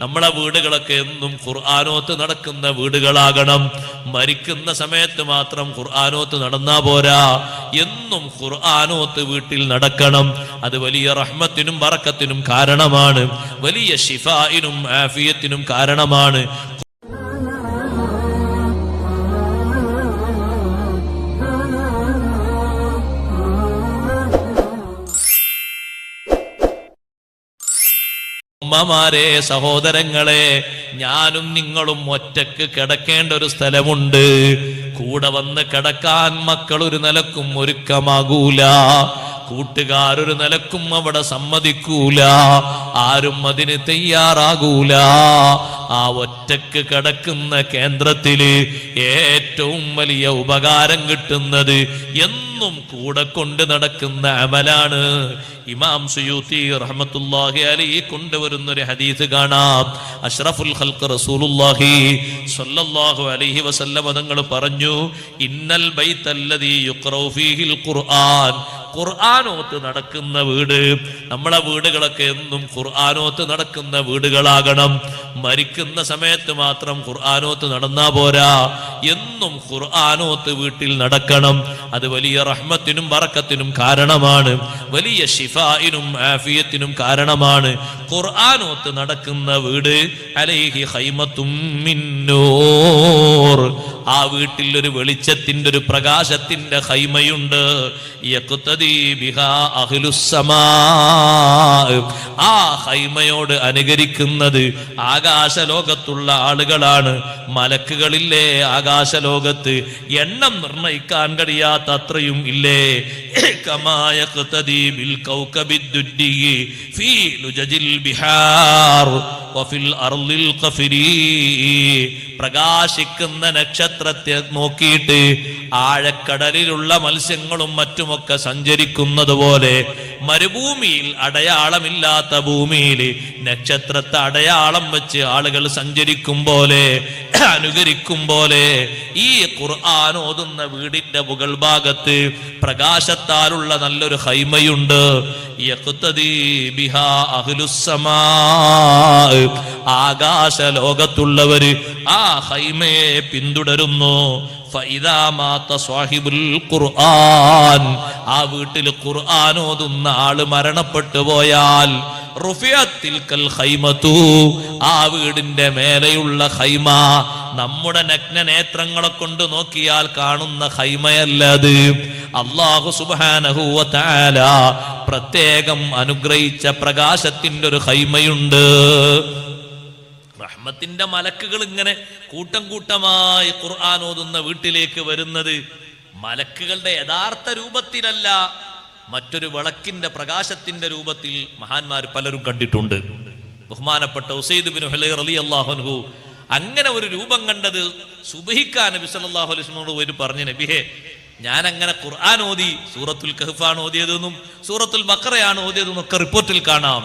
നമ്മളെ വീടുകളൊക്കെ എന്നും ഖുർആാനോത്ത് നടക്കുന്ന വീടുകളാകണം. മരിക്കുന്ന സമയത്ത് മാത്രം ഖുർആാനോത്ത് നടന്നാ പോരാ. എന്നും ഖുർആാനോത്ത് വീട്ടിൽ നടക്കണം. അത് വലിയ റഹ്മത്തിനും വറക്കത്തിനും കാരണമാണ്. വലിയ ഷിഫായിനും ആഫിയത്തിനും കാരണമാണ്. ഉമ്മമാരെ സഹോദരങ്ങളെ ഞാനും നിങ്ങളും ഒറ്റയ്ക്ക് കിടക്കേണ്ട ഒരു സ്ഥലമുണ്ട്. കൂടെ വന്ന് കിടക്കാൻ മക്കൾ ഒരു നിലക്കും ഒരുക്കമാകൂല. കൂട്ടുകാരൊരു നിലക്കും അവിടെ സമ്മതിക്കൂല. ആരും അതിന് തയ്യാറാകൂല. ആ ഒറ്റയ്ക്ക് കിടക്കുന്ന കേന്ദ്രത്തിൽ ഏറ്റവും വലിയ ഉപകാരം കിട്ടുന്നത് എന്നും കൂടെ കൊണ്ട് നടക്കുന്ന അമലാണ്. ഇമാം സുയൂത്തി റഹ്മത്തുല്ലാഹി അലി കൊണ്ടുവരുന്ന ഒരു ഹദീസ് കാണാം. അഷ്റഫുൽ ഖൽഖ് റസൂലുല്ലാഹി സ്വല്ലല്ലാഹു അലൈഹി വസല്ലം തങ്ങൾ പറഞ്ഞു ഇന്നൽ ബൈത്തല്ലദീ യുഖ്റഉ ഫീഹിൽ ഖുർആൻ ഖുർആാനോത്ത് നടക്കുന്ന വീട്. നമ്മളെ വീടുകളൊക്കെ എന്നും ഖുർആാനോത്ത് നടക്കുന്ന വീടുകളാകണം. മരിക്കുന്ന സമയത്ത് മാത്രം ഖുർആാനോത്ത് നടന്നാ പോരാ. എന്നും ഖുർആാനോത്ത് വീട്ടിൽ നടക്കണം. അത് വലിയ റഹ്മത്തിനും വറക്കത്തിനും കാരണമാണ്. വലിയ ഷിഫായിനും ആഫിയത്തിനും കാരണമാണ്. ഖുർആാനോത്ത് നടക്കുന്ന വീട് അലൈഹി ഹൈമത്തും ആ വീട്ടിൽ ഒരു വെളിച്ചത്തിന്റെ ഒരു പ്രകാശത്തിന്റെ ഹൈമയുണ്ട്. ആ ഹൈമയോട് അനുകരിക്കുന്നത് ആകാശലോകത്തുള്ള ആളുകളാണ്. മലക്കുകളില്ലേ ആകാശലോകത്ത്. എണ്ണം നിർണയിക്കാൻ കഴിയാത്ത അത്രയും ഇല്ലേ? ബിഹാർ പ്രകാശിക്കുന്ന നക്ഷത്രത്തെ നോക്കിയിട്ട് ആഴക്കടലിലുള്ള മത്സ്യങ്ങളും മറ്റുമൊക്കെ സഞ്ചരിക്കുന്നത് പോലെ മരുഭൂമിയിൽ അടയാളമില്ലാത്ത ഭൂമിയിൽ നക്ഷത്രത്തെ അടയാളം വെച്ച് ആളുകൾ സഞ്ചരിക്കും പോലെ അനുകരിക്കും പോലെ ഈ ഖുർആൻ ഓതുന്ന വീടിന്റെ മുകൾ ഭാഗത്ത് പ്രകാശത്താലുള്ള നല്ലൊരു ഹൈമയുണ്ട്. ആകാശ ലോകത്തുള്ളവര് ആ ഹൈമയെ പിന്തുടരുന്നു. ഖുർആൻ. ആ വീട്ടിൽ ഖുർആൻ ഓതുന്ന ആൾ മരണപ്പെട്ടു പോയാൽ ആ വീടിന്റെ മേലെയുള്ള ഹൈമ നമ്മുടെ നഗ്ന നേത്രങ്ങളെ കൊണ്ട് നോക്കിയാൽ കാണുന്ന ഹൈമയല്ല അത്. അള്ളാഹു തആല പ്രത്യേകം അനുഗ്രഹിച്ച പ്രകാശത്തിന്റെ ഒരു ഹൈമയുണ്ട് റഹ്മത്തിന്റെ മലക്കുകൾ ഇങ്ങനെ കൂട്ടം കൂട്ടമായി ഖുർആൻ ഓതുന്ന വീട്ടിലേക്ക് വരുന്നത് മലക്കുകളുടെ യഥാർത്ഥ രൂപത്തിലല്ല മറ്റൊരു വിളക്കിന്റെ പ്രകാശത്തിന്റെ രൂപത്തിൽ മഹാന്മാർ പലരും കണ്ടിട്ടുണ്ട്. ബഹുമാനപ്പെട്ട ഉസൈദ് ബിൻ ഹുലൈർ അലി അള്ളാഹുൻഹു അങ്ങനെ ഒരു രൂപം കണ്ടത് സുബഹിക്കാൻ നബി സല്ലാഹു അലൈഹി പോയിട്ട് പോയി പറഞ്ഞു നബിഹേ ഞാൻ അങ്ങനെ ഖുർആൻ ഓതി സൂറത്തുൽ കഹഫാണ് ഓതിയതെന്നും സൂറത്തുൽ ബക്കറയാണ് ഓതിയതെന്നും ഒക്കെ റിപ്പോർട്ടിൽ കാണാം.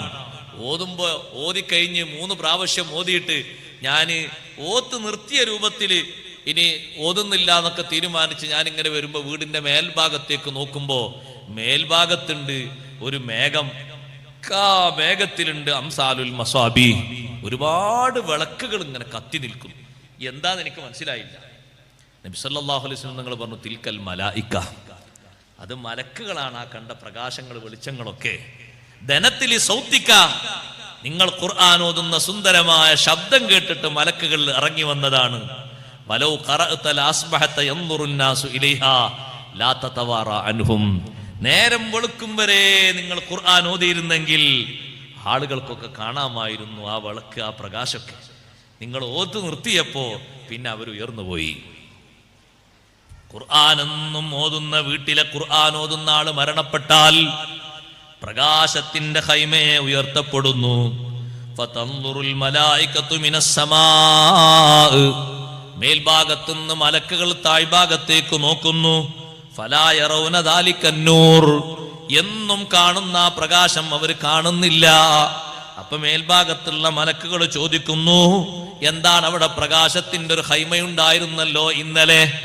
ഓതുമ്പോ ഓതിക്കഴിഞ്ഞ് മൂന്ന് പ്രാവശ്യം ഓതിയിട്ട് ഞാൻ ഓത്ത് നിർത്തിയ രൂപത്തിൽ ഇനി ഓതുന്നില്ല എന്നൊക്കെ തീരുമാനിച്ച് ഞാൻ ഇങ്ങനെ വരുമ്പോ വീടിന്റെ മേൽഭാഗത്തേക്ക് നോക്കുമ്പോ മേൽഭാഗത്തുണ്ട് ഒരു മേഘം. കാ മേഘത്തിലുണ്ട് അംസാലുൽ മസാബി. ഒരുപാട് വിളക്കുകൾ ഇങ്ങനെ കത്തി നിൽക്കും എന്താന്ന് എനിക്ക് മനസ്സിലായില്ല. നബി അലൈഹി നിങ്ങൾ പറഞ്ഞു തിൽക്കൽ മലായിക്ക. അത് മലക്കുകളാണ് ആ കണ്ട പ്രകാശങ്ങൾ വെളിച്ചങ്ങളൊക്കെ. ധനത്തിൽ സൗത്തിക്ക. നിങ്ങൾ ഖുർആൻ ഓതുന്ന സുന്ദരമായ ശബ്ദം കേട്ടിട്ട് മലക്കുകൾ ഇറങ്ങി വന്നതാണ്. അൻഹും. നേരം വെളുക്കും വരെ നിങ്ങൾ ഖുർആൻ ഓതിയിരുന്നെങ്കിൽ ആളുകൾക്കൊക്കെ കാണാമായിരുന്നു ആ വിളക്ക് ആ പ്രകാശമൊക്കെ. നിങ്ങൾ ഓത്ത് നിർത്തിയപ്പോ പിന്നെ അവർ ഉയർന്നുപോയി ഖുർആാനെന്നും ഓതുന്ന വീട്ടിലെ ഖുർആൻ ഓതുന്ന ആൾ മരണപ്പെട്ടാൽ പ്രകാശത്തിന്റെ ഹൈമയെ ഉയർത്തപ്പെടുന്നു. മേൽഭാഗത്തുനിന്ന് മലക്കുകൾ താഴ്ഭാഗത്തേക്ക് നോക്കുന്നു. ഫലായറൗന ദാലിക്കന്നൂർ എന്നും കാണുന്ന പ്രകാശം അവർ കാണുന്നില്ല. അപ്പൊ മേൽഭാഗത്തുള്ള മലക്കുകൾ ചോദിക്കുന്നു എന്താണ് അവിടെ പ്രകാശത്തിന്റെ ഒരു ഹൈമയുണ്ടായിരുന്നല്ലോ ഇന്നലെ?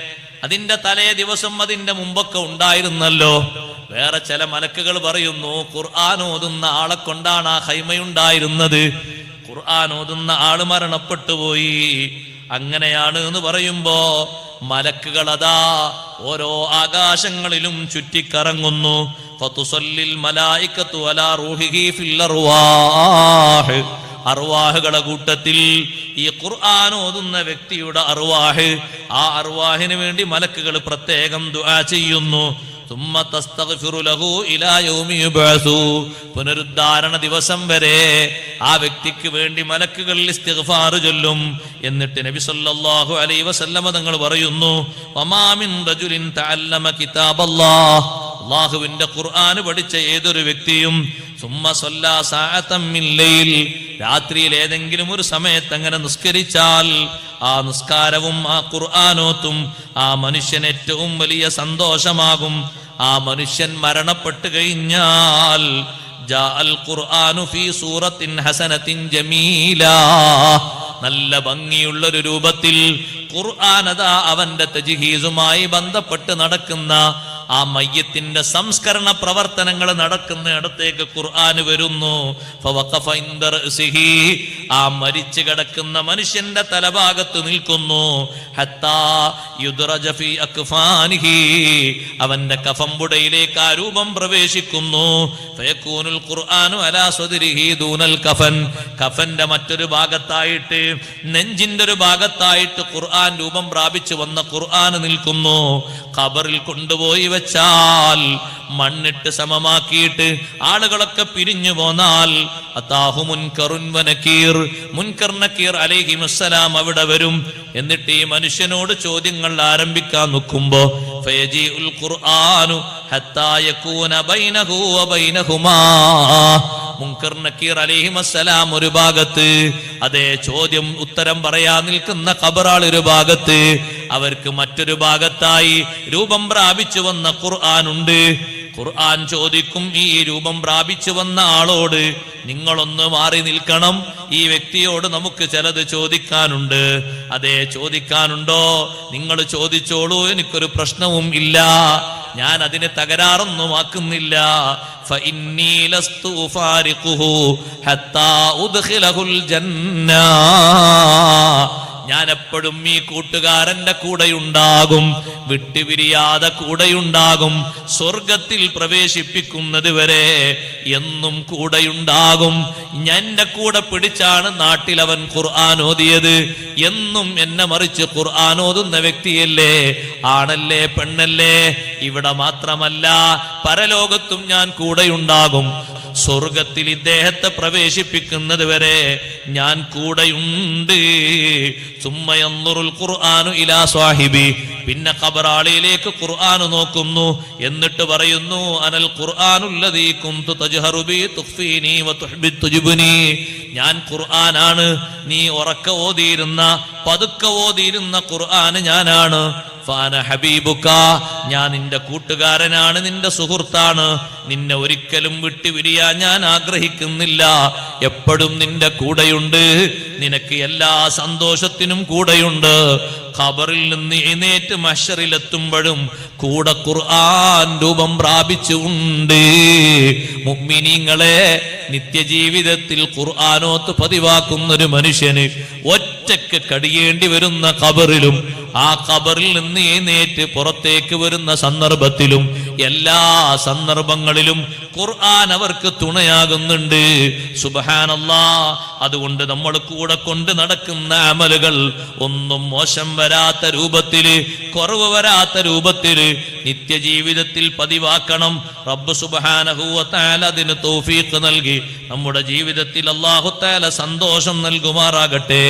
അതിന്റെ തലേ ദിവസം അതിന്റെ മുമ്പൊക്കെ ഉണ്ടായിരുന്നല്ലോ. വേറെ ചില മലക്കുകൾ പറയുന്നു ഖുർആൻ ഓതുന്ന ആളെ കൊണ്ടാണ് ആ ഹൈമയുണ്ടായിരുന്നത്. ഖുർആൻ ഓതുന്ന ആൾ മരണപ്പെട്ടു പോയി. അങ്ങനെയാണ് എന്ന് പറയുമ്പോ മലക്കുകൾ അതാ ഓരോ ആകാശങ്ങളിലും ചുറ്റിക്കറങ്ങുന്നു. മലായിക്കത്തു അലാ റൂഹിഹി ഫിൽ അർവാഹുകളുടെ കൂട്ടത്തിൽ ഈ ഖുർആൻ ഓതുന്ന വ്യക്തിയുടെ അറുവാഹ് ആ അറുവാഹിന് വേണ്ടി മലക്കുകൾ പ്രത്യേകം ദുആ ചെയ്യുന്നു. പുനരുദ്ധാരണ ദിവസം വരെ ആ വ്യക്തിക്ക് വേണ്ടി മലക്കുകൾ ചൊല്ലും. എന്നിട്ട് നബി സല്ലല്ലാഹു അലൈഹി വസല്ലമ തങ്ങൾ പറയുന്നു ഒമാമിൻ റജുലിൻ തഅല്ലമ കിതാബല്ലാഹ്. അല്ലാഹുവിന്റെ ഖുർആൻ പഠിച്ച ഏതൊരു വ്യക്തിയും രാത്രിയിൽ ഏതെങ്കിലും ഒരു സമയത്ത് അങ്ങനെ നിസ്കരിച്ചാൽ ആ നിസ്കാരവും ആ ഖുർആാനോത്തും ആ മനുഷ്യൻ ഏറ്റവും വലിയ സന്തോഷമാകും. ആ മനുഷ്യൻ മരണപ്പെട്ടു കഴിഞ്ഞാൽ നല്ല ഭംഗിയുള്ള ഒരു രൂപത്തിൽ ഖുർആാനത അവന്റെ തജ്ഹീസുമായി ബന്ധപ്പെട്ട് നടക്കുന്ന ആ മയ്യത്തിന്റെ സംസ്കരണ പ്രവർത്തനങ്ങൾ നടക്കുന്നിടത്തേക്ക് ഖുർആൻ വരുന്നു. ആ മരിച്ചു കിടക്കുന്ന മനുഷ്യന്റെ തലഭാഗത്ത് നിൽക്കുന്നു. അവന്റെ കഫമ്പുടയിലേക്ക് ആ രൂപം പ്രവേശിക്കുന്നു. കഫൻ. കഫന്റെ മറ്റൊരു ഭാഗത്തായിട്ട് നെഞ്ചിന്റെ ഒരു ഭാഗത്തായിട്ട് ഖുർആൻ രൂപം പ്രാപിച്ചു വന്ന ഖുർആൻ നിൽക്കുന്നു. ഖബറിൽ കൊണ്ടുപോയി വെച്ചാൽ മണ്ണിട്ട് സമമാക്കിയിട്ട് ആളുകളൊക്കെ പിരിഞ്ഞു പോന്നാൽ അത്താഹു മുൻകറുൻ വനക്കീർ. മുൻകർ നക്കീർ അവിടെ വരും. എന്നിട്ട് ഈ മനുഷ്യനോട് ചോദ്യങ്ങൾ ആരംഭിക്കാൻ നിൽക്കുമ്പോ ഫയജീഉൽ ഖുർആനു ഹത്താ യകൂന ബൈനഹു മുൻകർ നക്കീർ ഒരു ഭാഗത്ത് അതേ ചോദ്യം ഉത്തരം പറയാൻ നിൽക്കുന്ന ഖബറാൾ ഒരു ഭാഗത്ത് അവർക്ക് മറ്റൊരു ഭാഗത്തായി രൂപം പ്രാപിച്ചു വന്ന ഖുർആൻ ഉണ്ട്. ഖുർആൻ ചോദിക്കും ഈ രൂപം പ്രാപിച്ചു വന്ന ആളോട് നിങ്ങളൊന്ന് മാറി നിൽക്കണം. ഈ വ്യക്തിയോട് നമുക്ക് ചിലത് ചോദിക്കാനുണ്ട്. അതെ ചോദിക്കാനുണ്ടോ? നിങ്ങൾ ചോദിച്ചോളൂ എനിക്കൊരു പ്രശ്നവും ഇല്ല. ഞാൻ അതിന് തകരാറൊന്നും ആക്കുന്നില്ല. ഞാൻ എപ്പോഴും ഈ കൂട്ടുകാരന്റെ കൂടെയുണ്ടാകും. വിട്ടുപിരിയാതെ കൂടെയുണ്ടാകും. സ്വർഗത്തിൽ പ്രവേശിപ്പിക്കുന്നത് വരെ എന്നും കൂടെയുണ്ടാകും. ഞാൻ കൂടെ പിടിച്ചാണ് നാട്ടിലവൻ ഖുർആൻ ഓതിയത്. എന്നും എന്നെ മറിച്ച് ഖുർആൻ ഓതുന്ന വ്യക്തിയല്ലേ? ആണല്ലേ പെണ്ണല്ലേ? ഇവിടെ മാത്രമല്ല പരലോകത്തും ഞാൻ കൂടെയുണ്ടാകും. സ്വർഗത്തിൽ ഇദ്ദേഹത്തെ പ്രവേശിപ്പിക്കുന്നത് വരെ ഞാൻ കൂടെയുണ്ട്. സുമ്മയന്നുറുൽ ഖുർആാനു ഇലാ സ്വാഹിബി പിന്നെ ഖബറാളിയിലേക്ക് ഖുർആൻ നോക്കുന്നു. എന്നിട്ട് പറയുന്നു അനൽ ഖുർആാനുള്ളതീക്കും ഞാൻ ഖുർആനാണ്. നീ ഉറക്ക ഓതിയിരുന്ന പതുക്കെ ഓതിയിരുന്ന ഖുർആന് ഞാനാണ്. ഫാന ഹബീബുക്ക ഞാൻ നിന്റെ കൂട്ടുകാരനാണ് നിന്റെ സുഹൃത്താണ്. നിന്നെ ഒരിക്കലും വിട്ടുപിരിയാൻ ഞാൻ ആഗ്രഹിക്കുന്നില്ല. എപ്പോഴും നിന്റെ കൂടെയുണ്ട്. നിനക്ക് എല്ലാ സന്തോഷത്തിനും കൂടെയുണ്ട്. ഖബറിൽ നിന്ന് എഴുന്നേറ്റ് മഷറിലെത്തുമ്പോഴും കൂടെ ഖുർആൻ രൂപം പ്രാപിച്ചുണ്ട് മുമ്മിനിങ്ങളെ നിത്യജീവിതത്തിൽ ഖുർആാനോത്ത് പതിവാക്കുന്ന ഒരു മനുഷ്യന് ഒറ്റയ്ക്ക് കടിയേണ്ടി വരുന്ന ഖബറിലും ആ ഖബറിൽ നിന്ന് എഴുന്നേറ്റ് പുറത്തേക്ക് വരുന്ന സന്ദർഭത്തിലും എല്ലാ സന്ദർഭങ്ങളിലും ഖുർആൻ അവർക്ക് തുണയാകുന്നുണ്ട്. സുബഹാനല്ലാ അതുകൊണ്ട് നമ്മൾ കൂടെ കൊണ്ട് നടക്കുന്ന അമലുകൾ ഒന്നും മോശം വരാത്ത രൂപത്തിൽ കുറവ് വരാത്ത രൂപത്തിൽ നിത്യജീവിതത്തിൽ പതിവാക്കണം. റബ്ബ് സുബഹാനഹുവത്താല അതിന് തൗഫീഖ് നൽകി. നമ്മുടെ ജീവിതത്തിൽ അള്ളാഹുത്താല സന്തോഷം നൽകുമാറാകട്ടെ.